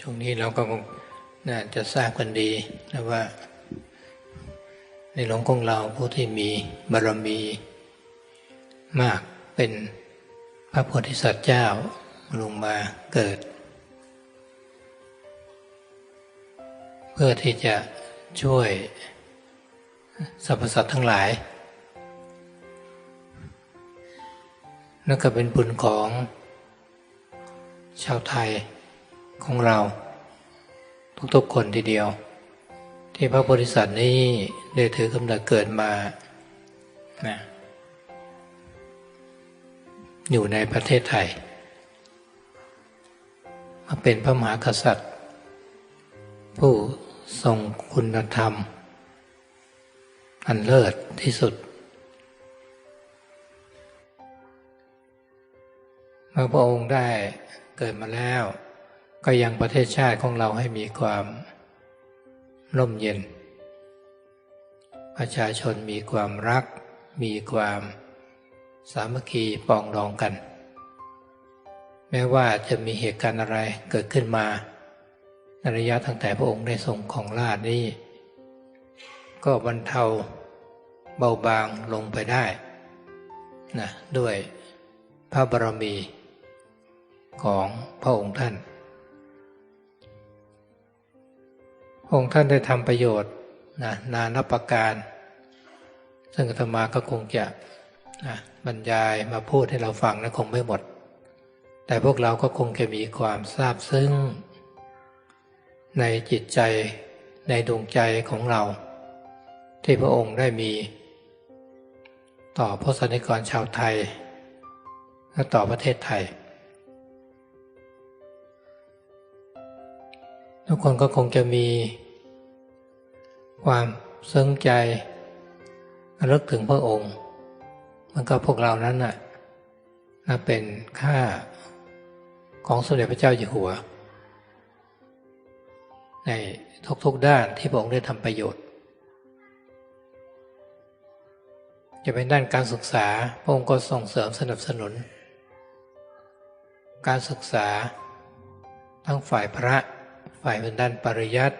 ช่วงนี้เราก็คงน่าจะทราบกันดีนะว่า ในหลวงของเราผู้ที่มีบารมีมากเป็นพระโพธิสัตว์เจ้าลงมาเกิด เพื่อที่จะช่วยสรรพสัตว์ทั้งหลายนั่นก็เป็นบุญของชาวไทย ของเรา ทุกๆคนทีเดียว ที่พระโพธิสัตว์นี้ได้ถือกำเนิดเกิดมานะอยู่ในประเทศไทย มาเป็นพระมหากษัตริย์ ผู้ทรงคุณธรรม อันเลิศที่สุดเมื่อพระองค์ได้เกิดมาแล้ว ก็ยังประเทศชาติของเราให้มีความร่มเย็น ประชาชนมีความรัก มีความสามัคคีปองดองกัน แม้ว่าจะมีเหตุการณ์อะไรเกิดขึ้นมาในระยะตั้งแต่พระองค์ได้ทรงของราชนี้ ก็บรรเทาเบาบางลงไปได้นะด้วยพระบารมีของพระองค์ท่าน องค์ท่านได้ทำประโยชน์นะนานับประการ ซึ่งธรรมาก็คงจะนะบรรยายมาพูดให้เราฟังนะคงไม่หมด แต่พวกเราก็คงจะมีความทราบซึ้ง ในจิตใจในดวงใจของเรา ที่พระองค์ได้มี ต่อพระสนิกรชาวไทย และต่อประเทศไทย ทุกคนก็คงจะมี ความซึ้งใจระลึกถึงพระองค์ มันก็พวกเรานั้นน่ะเป็นค่าของสมเด็จพระเจ้าอยู่หัว ในทุกๆด้านที่พระองค์ได้ทำประโยชน์ จะเป็นด้านการศึกษาพระองค์ก็ส่งเสริมสนับสนุน การศึกษาทั้งฝ่ายพระฝ่ายเป็นด้านปริยัติ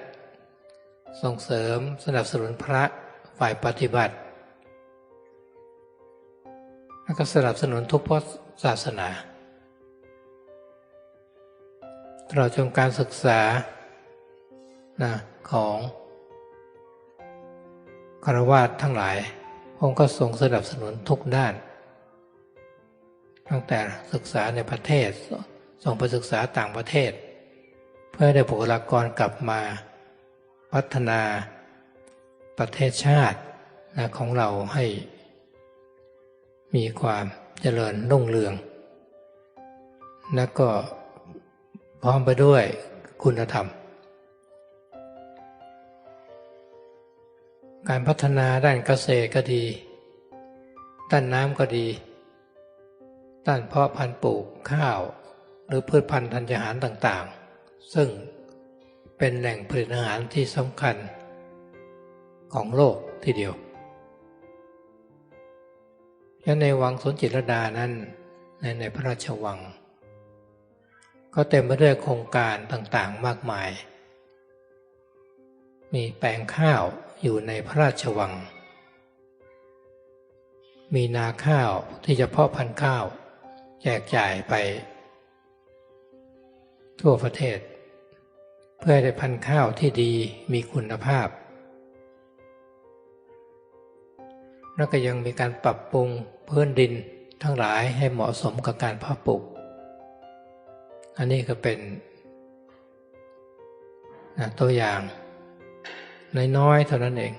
ส่งเสริมสนับสนุนพระฝ่ายปฏิบัติ แล้วก็สนับสนุนทุกพศาสนาตลอดจนการศึกษานะของคารวะทั้งหลายองค์ก็ทรงสนับสนุนทุกด้าน ตั้งแต่ศึกษาในประเทศส่งไปศึกษาต่างประเทศ เพื่อได้บุคลากรกลับมา พัฒนาประเทศชาตินะของเราให้มีความเจริญรุ่งเรือง และก็พร้อมไปด้วยคุณธรรม การพัฒนาด้านเกษตรก็ดี ด้านน้ำก็ดี ด้านเพาะพันธุ์ปลูกข้าว หรือพืชพันธุ์ธัญญาหารต่างๆ ซึ่ง เป็นแหล่งผลิตอาหารที่สำคัญของโลกทีเดียวและในวังสนจิตรดานั้นในในพระราชวัง ก็เต็มไปด้วยโครงการต่างๆมากมาย มีแปลงข้าวอยู่ในพระราชวัง มีนาข้าวที่จะเพาะพันธุ์ข้าว แจกจ่ายไป ทั่วประเทศ เพื่อได้พันธุ์ข้าวที่ดีมีคุณภาพ แล้วก็ยังมีการปรับปรุงพื้นดินทั้งหลายให้เหมาะสมกับการเพาะปลูก อันนี้ก็เป็นตัวอย่างน้อยๆเท่านั้นเอง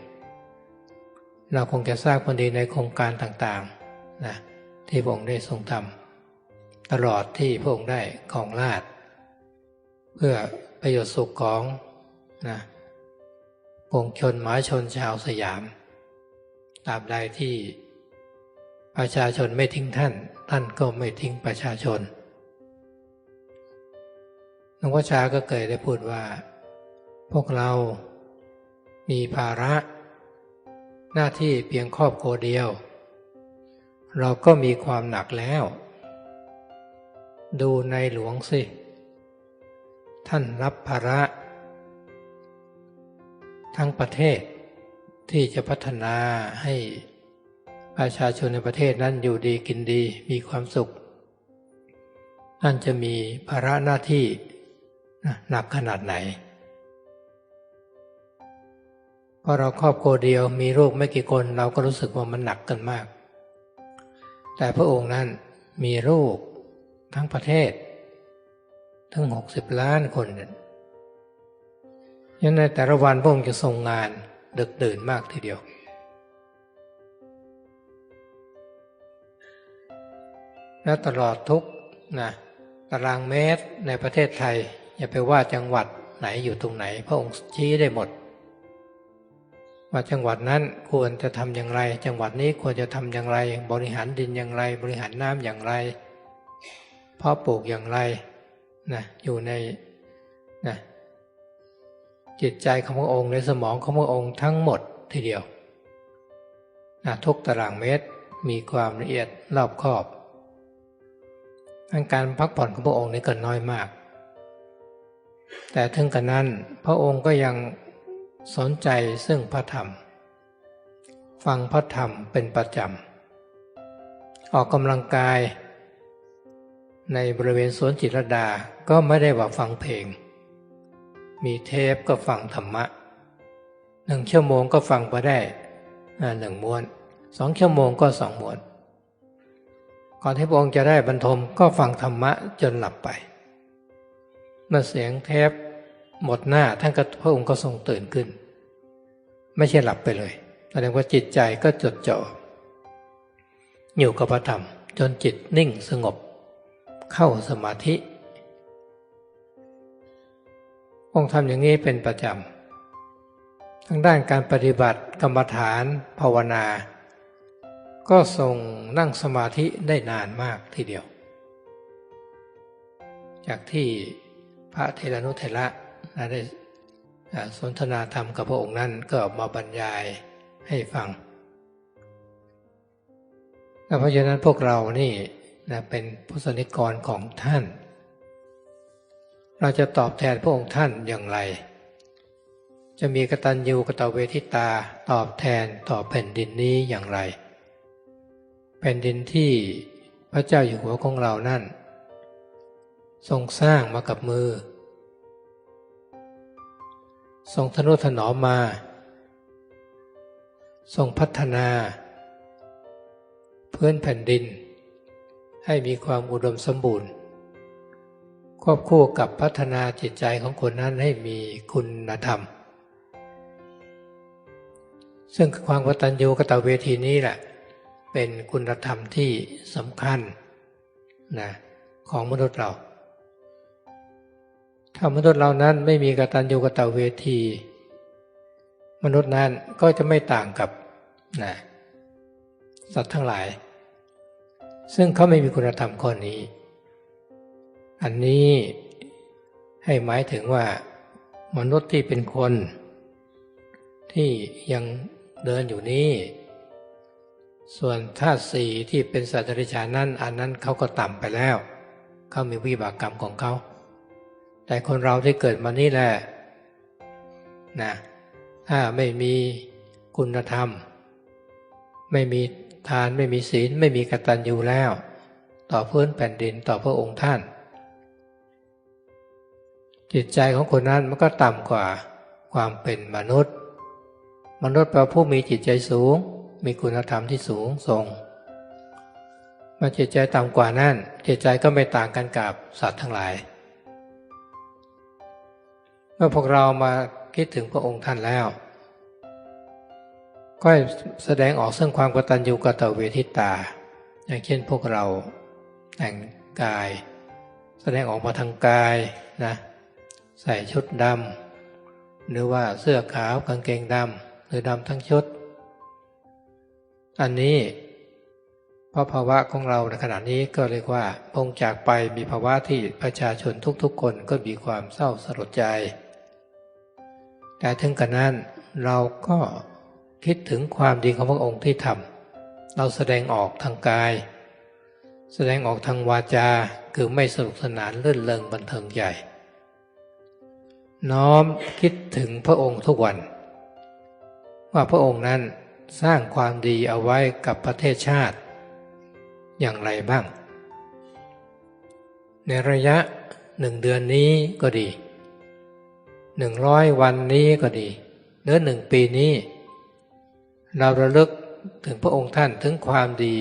เราคงจะทราบคนดีในโครงการต่างๆนะที่พระองค์ได้ทรงทำตลอดที่พระองค์ได้ของราช เพื่อประโยชน์สุขของนะปวงชนหมาชนชาวสยามตราบใดที่ประชาชนไม่ทิ้งท่าน ท่านก็ไม่ทิ้งประชาชนหลวงพ่อชาก็เคยได้พูดว่า พวกเรามีภาระ หน้าที่เพียงครอบครัวเดียว เราก็มีความหนักแล้ว ดูในหลวงสิ ท่านรับภาระ ทั้งประเทศที่จะพัฒนาให้ประชาชนในประเทศนั้นอยู่ดีกินดีมีความสุขท่านจะมีภาระหน้าที่หนักขนาดไหนพอเราครอบครัวเดียวมีลูกไม่กี่คนเราก็รู้สึกว่ามันหนักกันมาก แต่พระองค์นั้นมีลูกทั้งประเทศ ทั้งหกสิบล้านคนยันในแต่ละวันพระองค์จะทรงงานดึกดื่นมากทีเดียว และตลอดทุกนะตารางเมตรในประเทศไทย อย่าไปว่าจังหวัดไหนอยู่ตรงไหน พระองค์ชี้ได้หมด ว่าจังหวัดนั้นควรจะทำอย่างไร จังหวัดนี้ควรจะทำอย่างไร บริหารดินอย่างไร บริหารน้ำอย่างไรเพาะปลูกอย่างไร นะอยู่ในนะจิตใจของพระองค์ในสมองของพระองค์ทั้งหมดทีเดียวนะทุกตารางเมตรมีความละเอียดรอบคอบการพักผ่อนของพระองค์นี้ก็น้อยมาก แต่ถึงกันนั้นพระองค์ก็ยังสนใจซึ่งพระธรรม ฟังพระธรรมเป็นประจำ ออกกำลังกาย ในบริเวณสวนจิตรดาก็ไม่ได้ว่าฟังเพลง มีเทปก็ฟังธรรมะหนึ่งชั่วโมงก็ฟังไปได้หนึ่งม้วนสองชั่วโมงก็สองม้วน ก่อนที่พระองค์จะได้บรรทมก็ฟังธรรมะจนหลับไป เมื่อเสียงเทปหมดหน้าท่านก็พระองค์ก็ทรงตื่นขึ้น ไม่ใช่หลับไปเลยแสดงว่าจิตใจก็จดจ่ออยู่กับพระธรรมจนจิตนิ่งสงบ เข้าสมาธิ องค์ทำอย่างนี้เป็นประจำ ทั้งด้านการปฏิบัติกรรมฐานภาวนา ก็ทรงนั่งสมาธิได้นานมากทีเดียว จากที่พระเทรานุเทระได้สนทนาธรรมกับพระองค์นั้นก็มาบรรยายให้ฟัง เพราะฉะนั้นพวกเรานี่ นะเป็นพุทธนิกรของท่าน เราจะตอบแทนพระองค์ท่านอย่างไร จะมีกตัญญูกตเวทิตาตอบแทนต่อแผ่นดินนี้อย่างไร แผ่นดินที่พระเจ้าอยู่หัวของเรานั่น ทรงสร้างมากับมือ ทรงทนุถนอมมา ทรงพัฒนา เพื้นแผ่นดิน ให้มีความอุดมสมบูรณ์ ควบคู่กับพัฒนาจิตใจของคนนั้นให้มีคุณธรรม ซึ่งความกตัญญูกตเวทีนี้แหละ เป็นคุณธรรมที่สำคัญนะของมนุษย์เรา ถ้ามนุษย์เรานั้นไม่มีกตัญญูกตเวที มนุษย์นั้นก็จะไม่ต่างกับนะสัตว์ทั้งหลาย ซึ่งเขาไม่มีคุณธรรมข้อนี้ อันนี้ให้หมายถึงว่า มนุษย์ที่เป็นคน ที่ยังเดินอยู่นี้ ส่วนธาตุสี่ที่เป็นสัตว์ริชานั้น อันนั้นเขาก็ต่ำไปแล้ว เขามีวิบากกรรมของเขา แต่คนเราที่เกิดมานี่แหละนะถ้าไม่มีคุณธรรม ไม่มีทานไม่มีศีลไม่มีกตัญญูแล้ว ต่อพื้นแผ่นดินต่อพระองค์ท่าน จิตใจของคนนั้นมันก็ต่ำกว่าความเป็นมนุษย์ มนุษย์แปลผู้มีจิตใจสูง มีคุณธรรมที่สูงส่งมาจิตใจต่ำกว่านั้นจิตใจก็ไม่ต่างกันกับสัตว์ทั้งหลาย เมื่อพวกเรามาคิดถึงพระองค์ท่านแล้ว ก็แสดงออกซึ่งความกตัญญูกตเวทิตา อย่างเช่นพวกเราแต่งกาย แสดงออกมาทางกายนะใส่ชุดดำหรือว่าเสื้อขาวกางเกงดำหรือดำทั้งชุด อันนี้เพราะภาวะของเราในขณะนี้ก็เรียกว่าพงจากไปมีภาวะที่ประชาชนทุกๆ คนก็มีความเศร้าสลดใจ แต่ถึงกันนั้นเราก็ คิดถึงความดีของพระองค์ที่ทำเราแสดงออกทางกาย แสดงออกทางวาจาคือไม่สนุกสนานเลื่อนเลงบันเทิงใหญ่ น้อมคิดถึงพระองค์ทุกวัน ว่าพระองค์นั้นสร้างความดีเอาไว้กับประเทศชาติ อย่างไรบ้าง ในระยะหนึ่งเดือนนี้ก็ดีหนึ่งร้อยวันนี้ก็ดีหรือหนึ่งปีนี้ เราระลึกถึงพระองค์ท่านถึงความดี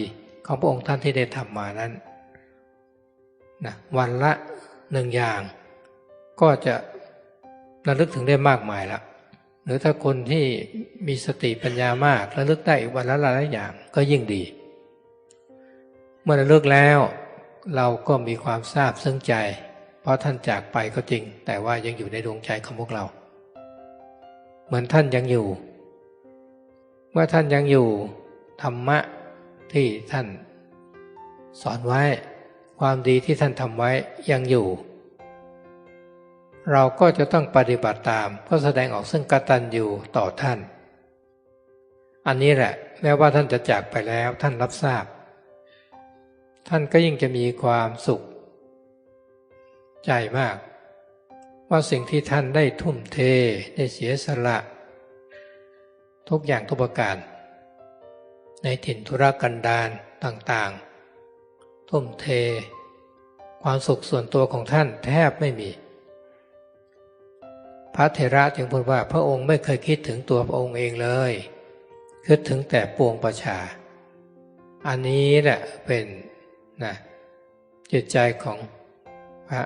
ของพระองค์ท่านที่ได้ทำมานั้นนะวันละหนึ่งอย่าง ก็จะระลึกถึงได้มากมายละหรือถ้าคนที่มีสติปัญญามากระลึกได้อีกวันละหลายอย่างก็ยิ่งดี เมื่อระลึกแล้วเราก็มีความทราบซึ้งใจ เพราะท่านจากไปก็จริง แต่ว่ายังอยู่ในดวงใจของพวกเรา เหมือนท่านยังอยู่ เมื่อท่านยังอยู่ธรรมะที่ท่าน สอนไว้ ความดีที่ท่านทำไว้ยังอยู่ เราก็จะต้องปฏิบัติตามก็แสดงออกซึ่งกตัญญูต่อท่าน อันนี้แหละแม้ว่าท่านจะจากไปแล้วท่านรับทราบ ท่านก็ยิ่งจะมีความสุข ใจมาก ว่าสิ่งที่ท่านได้ทุ่มเทได้เสียสละ ทุกอย่างทุกประการ ในถิ่นธุรกันดารต่างๆ ทุ่มเท ความสุขส่วนตัวของท่านแทบไม่มี พระเถระจึงพูดว่าพระองค์ไม่เคยคิดถึงตัวพระองค์เองเลย คิดถึงแต่ปวงประชา อันนี้แหละเป็นนะจิตใจของพระ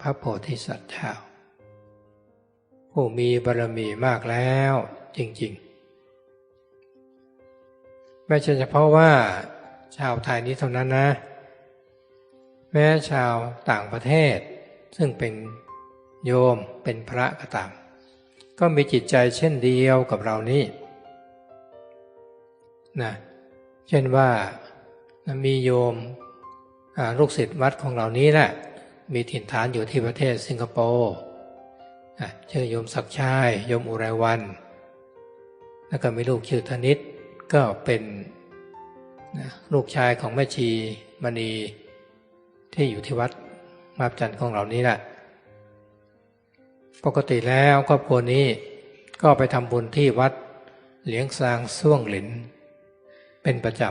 พระโพธิสัตว์เจ้าผู้มีบารมีมากแล้วจริง ๆ ไม่ใช่เฉพาะว่าชาวไทยนี้เท่านั้นนะ แม้ชาวต่างประเทศ ซึ่งเป็นโยมเป็นพระก็ตามก็มีจิตใจเช่นเดียวกับเรานี่นะเช่นว่ามีโยมลูกศิษย์วัดของเรานี้แหละมีถิ่นฐานอยู่ที่ประเทศสิงคโปร์ชื่อโยมศักชัยโยมอุไรวัน แล้วก็มีลูกชื่อธนิต ก็เป็นลูกชายของแม่ชีมณีที่อยู่ที่วัดมาบจันทร์ของเรานี้แหละปกติแล้วครอบครัวนี้ก็ไปทำบุญที่วัดเหลียงซางซ่วงหลิน เป็นประจ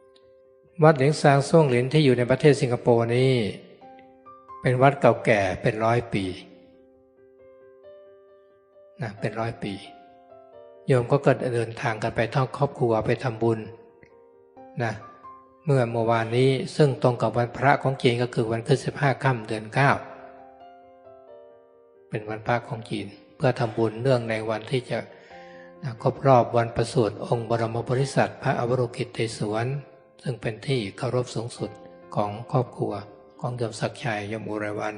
ำวัดเหลียงซางซ่วงหลินที่อยู่ในประเทศสิงคโปร์นี้ เป็นวัดเก่าแก่เป็นร้อยปีนะเป็นร้อยปี โยมก็เกิดเดินทางกันไปท่องครอบครัวไปทำบุญนะเมื่อเมื่อวานนี้ซึ่งตรงกับวันพระของจีนก็คือวันขึ้นสิบห้าค่ำเดือนเก้าเป็นวันพระของจีน เพื่อทำบุญเนื่องในวันที่จะครบรอบวันประสูติองค์บรมบริษัทพระอวโรกิตเตศวรซึ่งเป็นที่เคารพสูงสุดของครอบครัวของโยมศักชัยยมอุไรวัน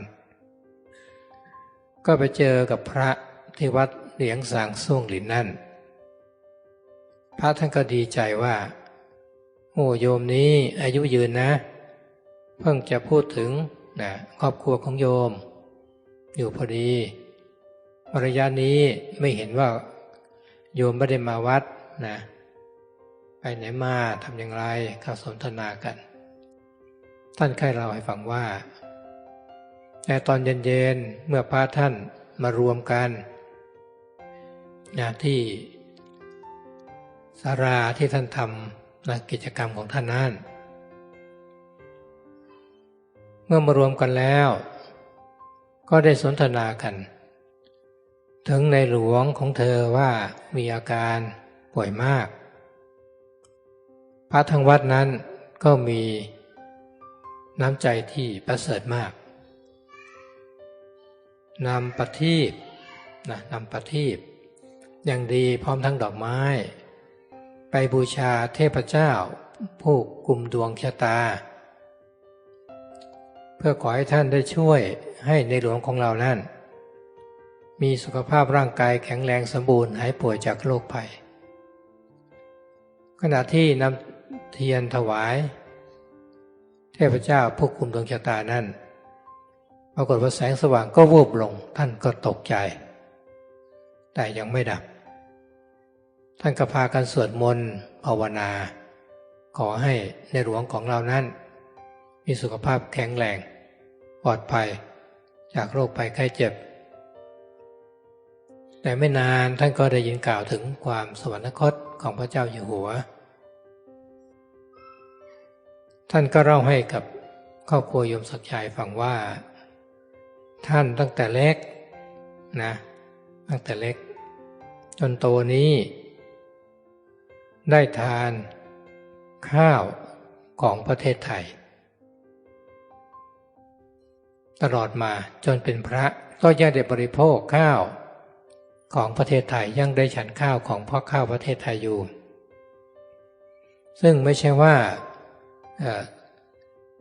ก็ไปเจอกับพระที่วัดเหลียงสางซ่วงหลินนั่น พระท่านก็ดีใจว่า โอ้โยมนี้อายุยืนนะ เพิ่งจะพูดถึงนะครอบครัวของโยม อยู่พอดีระยะนี้ไม่เห็นว่า โยมไม่ได้มาวัดนะไปไหนมาทำอย่างไรข้าสนทนากัน ท่านใครเราให้ฟังว่าแต่ตอนเย็นๆเมื่อพระท่านมารวมกันนะที่ สาราที่ท่านทำนะกิจกรรมของท่านนั้นเมื่อมารวมกันแล้ว ก็ได้สนทนากัน ถึงในหลวงของเธอว่ามีอาการป่วยมาก พระทั้งวัดนั้นก็มีน้ำใจที่ประเสริฐมากนำปฏิบนะนำปฏิบอย่างดีพร้อมทั้งดอกไม้ ไปบูชาเทพเจ้า ผู้กุมดวงชะตา เพื่อขอให้ท่านได้ช่วยให้ในหลวงของเรานั้นมีสุขภาพร่างกายแข็งแรงสมบูรณ์หายป่วยจากโรคภัย ขณะที่นำเทียนถวาย เทพเจ้าผู้กุมดวงชะตานั้นปรากฏว่าแสงสว่างก็วูบลงท่านก็ตกใจ แต่ยังไม่ดับ ท่านก็พากันสวดมนต์ภาวนา ขอให้ในหลวงของเรานั้น มีสุขภาพแข็งแรง ปลอดภัย จากโรคภัยไข้เจ็บ แต่ไม่นานท่านก็ได้ยินกล่าวถึงความสวรรคตของพระเจ้าอยู่หัว ท่านก็เล่าให้กับครอบครัวยมศักดิ์ชัยฟังว่า ท่านตั้งแต่เล็กนะ ตั้งแต่เล็ก จนโตนี้ ได้ทาน ข้าวของประเทศไทย ตลอดมาจนเป็นพระก็ยังได้บริโภคข้าวของประเทศไทยยังได้ฉันข้าวของพ่อข้าวประเทศไทยอยู่ ซึ่งไม่ใช่ว่า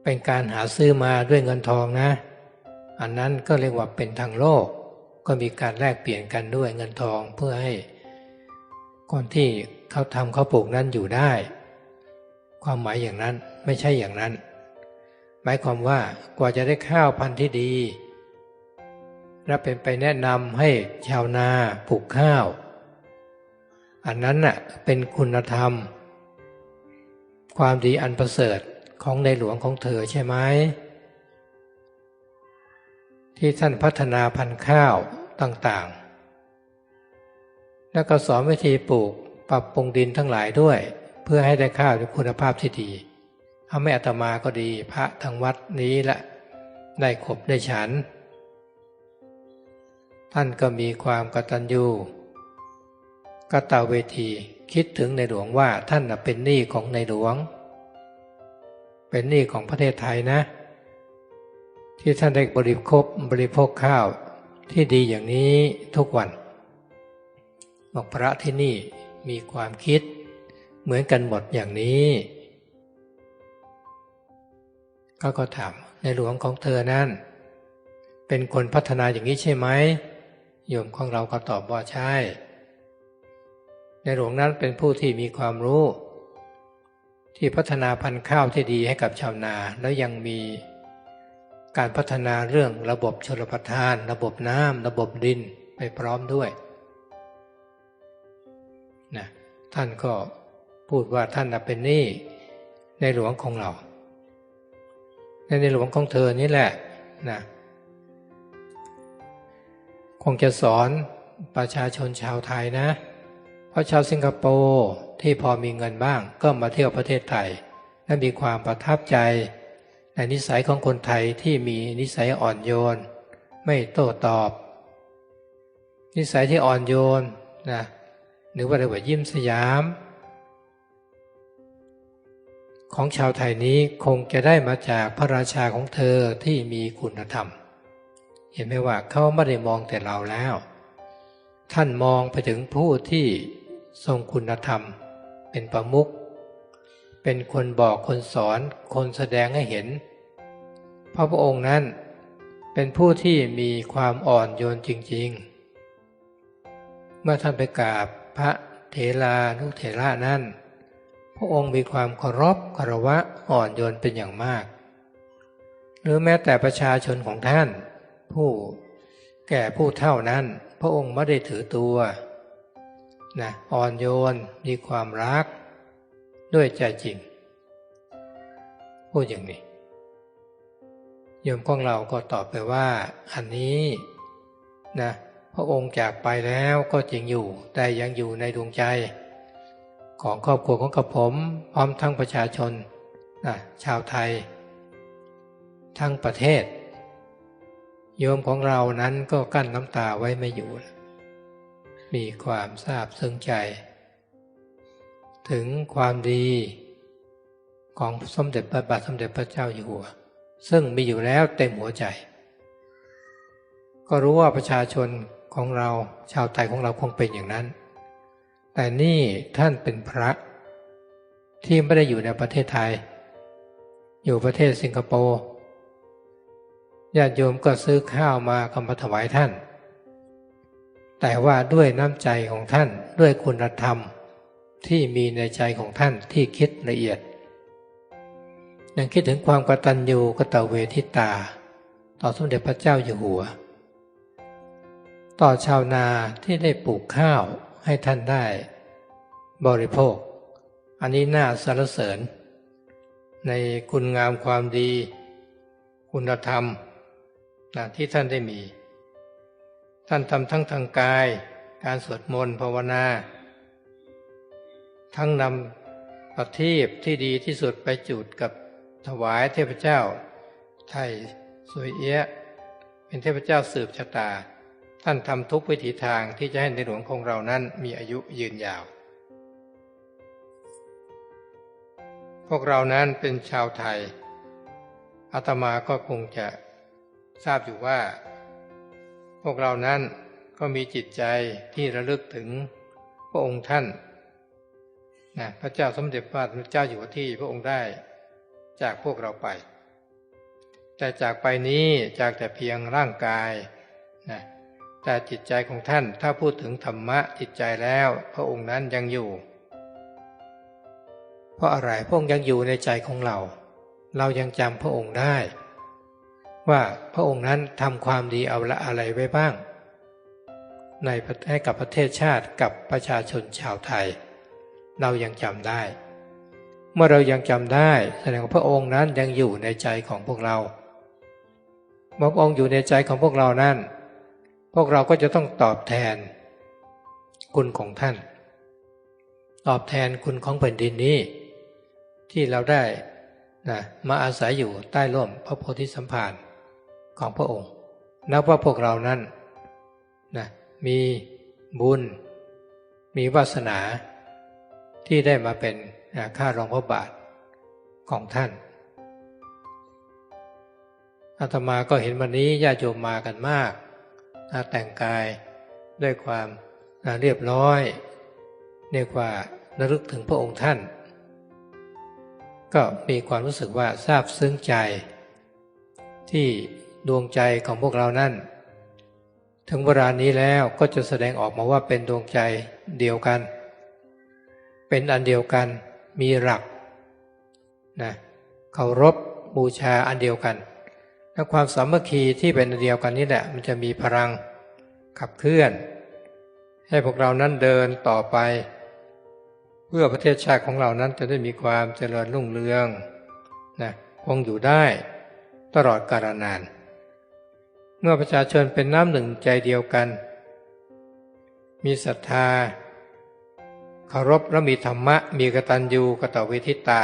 เป็นการหาซื้อมาด้วยเงินทองนะ อันนั้นก็เรียกว่าเป็นทางโลก ก็มีการแลกเปลี่ยนกันด้วยเงินทองเพื่อให้ คนที่เขาทำเขาปลูกนั้นอยู่ได้ ความหมายอย่างนั้นไม่ใช่อย่างนั้น หมายความว่ากว่าจะได้ข้าวพันธุ์ที่ดีและเป็นไปแนะนำให้ชาวนาปลูกข้าว อันนั้นน่ะเป็นคุณธรรม ความดีอันประเสริฐของในหลวงของเธอใช่ไหมที่ท่านพัฒนาพันธุ์ข้าวต่างๆ แล้วก็สอนวิธีปลูก ปรับปรุงดินทั้งหลายด้วย เพื่อให้ได้ข้าวด้วยคุณภาพที่ดีถ้าไม่อัตมาก็ดีพระทางวัดนี้ละได้ขบได้ฉัน ท่านก็มีความกตัญญูกตเวทีคิดถึงในหลวงว่าท่านเป็นหนี้ของในหลวง เป็นหนี้ของประเทศไทยนะ ที่ท่านได้บริโภคบริโภคข้าวที่ดีอย่างนี้ทุกวัน บอกพระที่นี่มีความคิด เหมือนกันหมดอย่างนี้ก็ก็ถามในหลวงของเธอนั้นเป็นคนพัฒนาอย่างนี้ใช่ไหมโยมของเราก็ตอบว่าใช่ ในหลวงนั้นเป็นผู้ที่มีความรู้ ที่พัฒนาพันธุ์ข้าวที่ดีให้กับชาวนา แล้วยังมีการพัฒนาเรื่องระบบชลประทาน ระบบน้ำระบบดินไปพร้อมด้วย ท่านก็พูดว่าท่านเป็นหนี้ในหลวงของเรา ในในหลวงของเธอนี่แหละนะคงจะสอนประชาชนชาวไทยนะ เพราะชาวสิงคโปร์ที่พอมีเงินบ้าง ก็มาเที่ยวประเทศไทยและมีความประทับใจ ในนิสัยของคนไทยที่มีนิสัยอ่อนโยน ไม่โต้ตอบ นิสัยที่อ่อนโยนนะ หรือว่าเรียกว่ายิ้มสยาม ของชาวไทยนี้คงจะได้มาจากพระราชาของเธอที่มีคุณธรรม เห็นไหมว่าเขาไม่ได้มองแต่เราแล้ว ท่านมองไปถึงผู้ที่ทรงคุณธรรม เป็นประมุขเป็นคนบอกคนสอนคนแสดงให้เห็น พระพระองค์นั้นเป็นผู้ที่มีความอ่อนโยนจริง ๆ เมื่อท่านไปกราบ ระเถรานุเถระนั้นพระองค์มีความเคารพคารวะอ่อนโยนเป็นอย่างมาก หรือแม้แต่ประชาชนของท่าน ผู้แก่ผู้เท่านั้น พระองค์ไม่ได้ถือตัวนะอ่อนโยนมีความรัก ด้วยใจจริง พูดอย่างนี้โยมของเราก็ตอบไปว่า อันนี้นะ พระองค์จากไปแล้วก็จริงอยู่ แต่ยังอยู่ในดวงใจ ของครอบครัวของกระผมพร้อมทั้งประชาชนนะชาวไทย ทั้งประเทศ โยมของเรานั้นก็กั้นน้ำตาไว้ไม่อยู่ มีความทราบซึ้งใจ ถึงความดีของสมเด็จพระบาทสมเด็จพระเจ้าอยู่หัว ซึ่งมีอยู่แล้วเต็มหัวใจ ก็รู้ว่าประชาชน ของเราชาวไทยของเราคงเป็นอย่างนั้น แต่นี่ท่านเป็นพระที่ไม่ได้อยู่ในประเทศไทย อยู่ประเทศสิงคโปร์ญาติโยมก็ซื้อข้าวมาคำมาถวายท่าน แต่ว่าด้วยน้ำใจของท่านด้วยคุณธรรมที่มีในใจของท่านที่คิดละเอียด ยังคิดถึงความกตัญญูกตเวทิตา ต่อสมเด็จพระเจ้าอยู่หัว ต่อชาวนาที่ได้ปลูกข้าวให้ท่านได้ บริโภค อันนี้น่าสรรเสริญ ในคุณงามความดี คุณธรรมนะที่ท่านได้มี ท่านทำทั้งทางกาย การสวดมนต์ภาวนา ทั้งนำประทีปที่ดีที่สุดไปจุดกับถวายเทพเจ้า ไทยสวยเอี้ยะเป็นเทพเจ้าสืบชะตา ท่านทำทุกวิถีทางที่จะให้ในหลวงของเรานั้นมีอายุยืนยาว พวกเรานั้นเป็นชาวไทยอาตมาก็คงจะทราบอยู่ว่า พวกเรานั้นก็มีจิตใจที่ระลึกถึงพระองค์ท่านนะพระเจ้าสมเด็จพระเจ้าอยู่หัวที่พระองค์ได้จากพวกเราไป แต่จากไปนี้จากแต่เพียงร่างกาย แต่จิตใจของท่านถ้าพูดถึงธรรมะจิตใจแล้ว พระองค์นั้นยังอยู่ เพราะอะไรพระองค์ยังอยู่ในใจของเรา เรายังจำพระองค์ได้ ว่าพระองค์นั้นทำความดีเอาละอะไรไว้บ้าง ในให้กับประเทศชาติกับประชาชนชาวไทย เรายังจำได้ เมื่อเรายังจำได้แสดงว่าพระองค์นั้นยังอยู่ในใจของพวกเราเมื่อพระองค์อยู่ในใจของพวกเรานั้น พวกเราก็จะต้องตอบแทน คุณของท่าน ตอบแทนคุณของแผ่นดินนี้ ที่เราได้นะมาอาศัยอยู่ใต้ร่มพระโพธิสัมภารของพระองค์ นับว่าพวกเรานั้นนะมีบุญ มีวาสนาที่ได้มาเป็นข้ารองพระบาทของท่านอาตมาก็เห็นวันนี้ญาติโยมมากันมาก แต่งกายด้วยความเรียบร้อยเรียกว่าระลึกถึงพระองค์ท่าน ก็มีความรู้สึกว่าซาบซึ้งใจ ที่ดวงใจของพวกเรานั้นถึงเวลานี้แล้วก็จะแสดงออกมาว่าเป็นดวงใจเดียวกัน เป็นอันเดียวกันมีหลักนะเคารพบูชาอันเดียวกัน และความสามัคคีที่เป็นเดียวกันนี่แหละ มันจะมีพลังขับเคลื่อน ให้พวกเรานั้นเดินต่อไป เพื่อประเทศชาติของเรานั้นจะได้มีความเจริญรุ่งเรืองนะคงอยู่ได้ตลอดกาลนาน เมื่อประชาชนเป็นน้ำหนึ่งใจเดียวกัน มีศรัทธาเคารพและมีธรรมะมีกตัญญูกตเวทิตา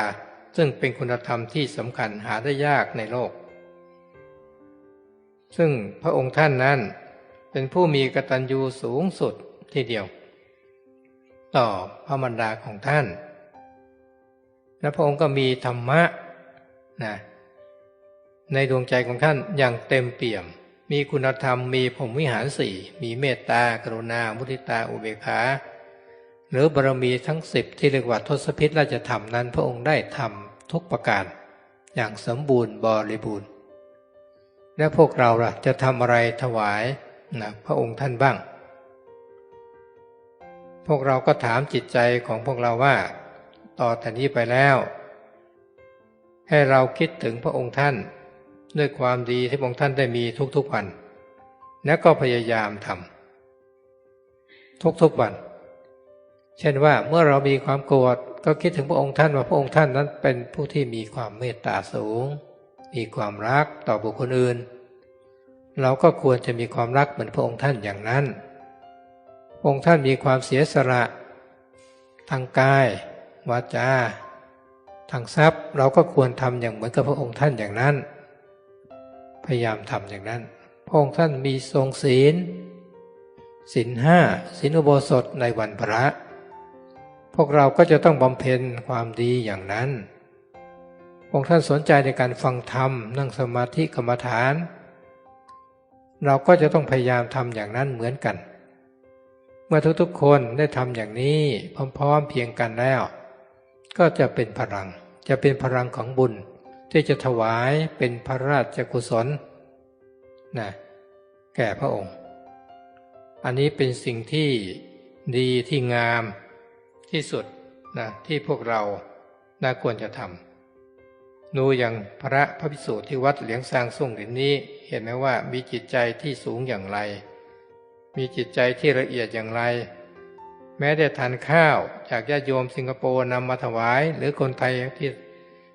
ซึ่งเป็นคุณธรรมที่สำคัญหาได้ยากในโลก ซึ่งพระองค์ท่านนั้น เป็นผู้มีกตัญญูสูงสุดทีเดียว ต่อพระมารดาของท่าน และพระองค์ก็มีธรรมะนะในดวงใจของท่านอย่างเต็มเปี่ยม มีคุณธรรมมีผมวิหารสี่มีเมตตากรุณา มุทิตาอุเบกขาหรือบารมีทั้งสิบที่เรียกว่าทศพิธราชธรรมนั้น พระองค์ได้ทำทุกประการ อย่างสมบูรณ์บริบูรณ์ และพวกเราล่ะ จะทำอะไรถวายนะพระองค์ท่านบ้าง พวกเราก็ถามจิตใจของพวกเราว่า ต่อแต่นี้ไปแล้ว ให้เราคิดถึงพระองค์ท่าน ด้วยความดีที่พระองค์ท่านได้มีทุกๆวัน และก็พยายามทำทุกๆวัน เช่นว่าเมื่อเรามีความโกรธก็คิดถึงพระองค์ท่านว่าพระองค์ท่านนั้นเป็นผู้ที่มีความเมตตาสูง มีความรักต่อบุคคลอื่น เราก็ควรจะมีความรักเหมือนพระองค์ท่านอย่างนั้น องค์ท่านมีความเสียสละทางกายวาจาทางทรัพย์เราก็ควรทำอย่างเหมือนกับพระองค์ท่านอย่างนั้น พยายามทำอย่างนั้น พระองค์ท่านมีทรงศีลศีลห้าศีลอุโบสถในวันพระ พวกเราก็จะต้องบำเพ็ญความดีอย่างนั้น องค์ท่านสนใจในการฟังธรรม นั่งสมาธิกรรมฐาน เราก็จะต้องพยายามทำอย่างนั้นเหมือนกัน เมื่อทุกๆคนได้ทำอย่างนี้พร้อมๆเพียงกันแล้ว ก็จะเป็นพลัง จะเป็นพลังของบุญ ที่จะถวายเป็นพระราชกุศลนะแก่พระองค์ อันนี้เป็นสิ่งที่ดีที่งามที่สุดนะที่พวกเราน่าควรจะทำ นูอย่างพระพระพิสุที่วัดเหลียงซางส่งเหรียญนี้ เห็นไหมว่ามีจิตใจที่สูงอย่างไร มีจิตใจที่ละเอียดอย่างไร แม้ได้ทานข้าวจากญาติโยมสิงคโปร์นำมาถวาย หรือคนไทยที่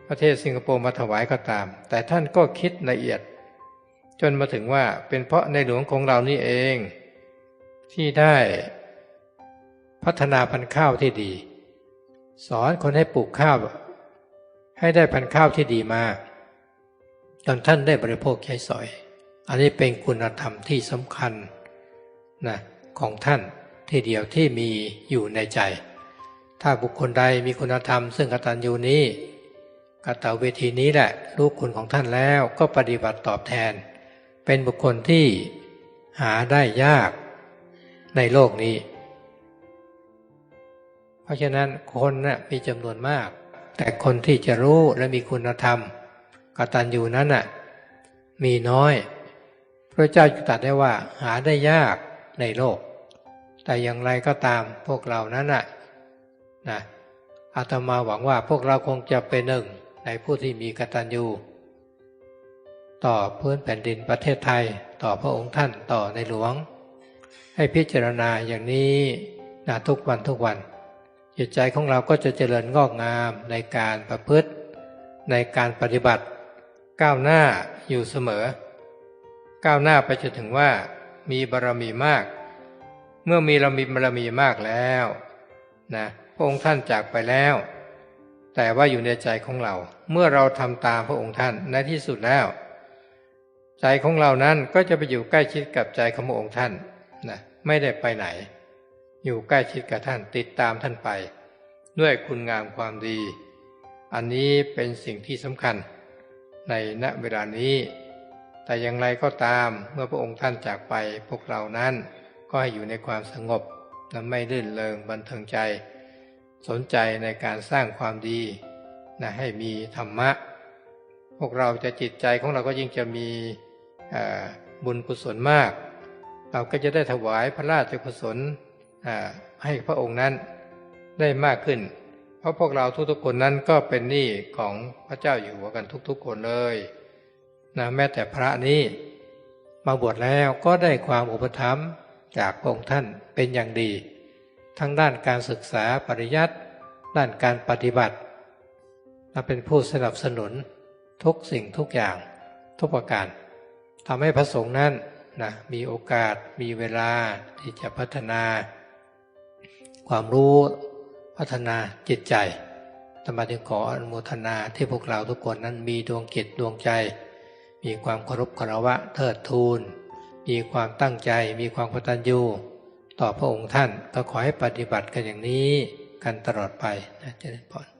ประเทศสิงคโปร์มาถวายก็ตาม แต่ท่านก็คิดละเอียด จนมาถึงว่าเป็นเพราะในหลวงของเรานี่เอง ที่ได้พัฒนาพันธุ์ข้าวที่ดี สอนคนให้ปลูกข้าว ให้ได้พันข้าวที่ดีมาจนท่านได้บริโภคใช้สอย อันนี้เป็นคุณธรรมที่สำคัญนะของท่านที่เดียวที่มีอยู่ในใจ ถ้าบุคคลใดมีคุณธรรม ซึ่งกตัญญูนี้กตเวทีนี้แหละรู้คุณของท่านแล้วก็ปฏิบัติตอบแทน เป็นบุคคลที่หาได้ยากในโลกนี้ เพราะฉะนั้นคนนะ่ะมีจำนวนมาก แต่คนที่จะรู้และมีคุณธรรมกตัญญูนั้นน่ะมีน้อย พระเจ้าจุตรัสได้ว่าหาได้ยากในโลก แต่อย่างไรก็ตามพวกเรานั้นน่ะนะอาตมาหวังว่าพวกเราคงจะเป็นหนึ่งในผู้ที่มีกตัญญูต่อพื้นแผ่นดินประเทศไทยต่อพระองค์ท่านต่อในหลวง ให้พิจารณาอย่างนี้นะทุกวันทุกวัน จิตใจของเราก็จะเจริญงอกงามในการประพฤติ ในการปฏิบัติ ก้าวหน้าอยู่เสมอ ก้าวหน้าไปจนถึงว่า มีบารรมีมาก เมื่อมีเรามีบารรมีมากแล้วนะพระองค์ท่านจากไปแล้ว แต่ว่าอยู่ในใจของเรา เมื่อเราทำตามพระองค์ท่านในที่สุดแล้ว ใจของเรานั้นก็จะไปอยู่ใกล้ชิดกับใจของพระองค์ท่านนะไม่ได้ไปไหน อยู่ใกล้ชิดกับท่านติดตามท่านไป ด้วยคุณงามความดี อันนี้เป็นสิ่งที่สำคัญ ในณเวลานี้ แต่อย่างไรก็ตามเมื่อพระองค์ท่านจากไปพวกเรานั้นก็ให้อยู่ในความสงบและไม่ลื่นเลงบันเทิงใจ สนใจในการสร้างความดีนะให้มีธรรมะ พวกเราจะจิตใจของเราก็ยิ่งจะมีบุญกุศลมาก เราก็จะได้ถวายพระราชกุศล ให้พระองค์นั้นได้มากขึ้น เพราะพวกเราทุกๆคนนั้นก็เป็นหนี้ของพระเจ้าอยู่หัวกันทุกๆคนเลยนะแม้แต่พระนี้มาบวชแล้วก็ได้ความอุปถัมภ์จากพระองค์ท่านเป็นอย่างดี ทั้งด้านการศึกษาปริยัติด้านการปฏิบัติและเป็นผู้สนับสนุนทุกสิ่งทุกอย่างทุกประการทำให้พระสงฆ์นั้นนะมีโอกาสมีเวลาที่จะพัฒนา ความรู้พัฒนาจิตใจธรรมจึงขออนุโมทนาที่พวกเราทุกคนนั้นมีดวงจิตดวงใจ มีความเคารพคารวะเทิดทูน มีความตั้งใจ มีความกตัญญูต่อพระองค์ท่านก็ขอให้ปฏิบัติกันอย่างนี้กันตลอดไปนะเจริญพร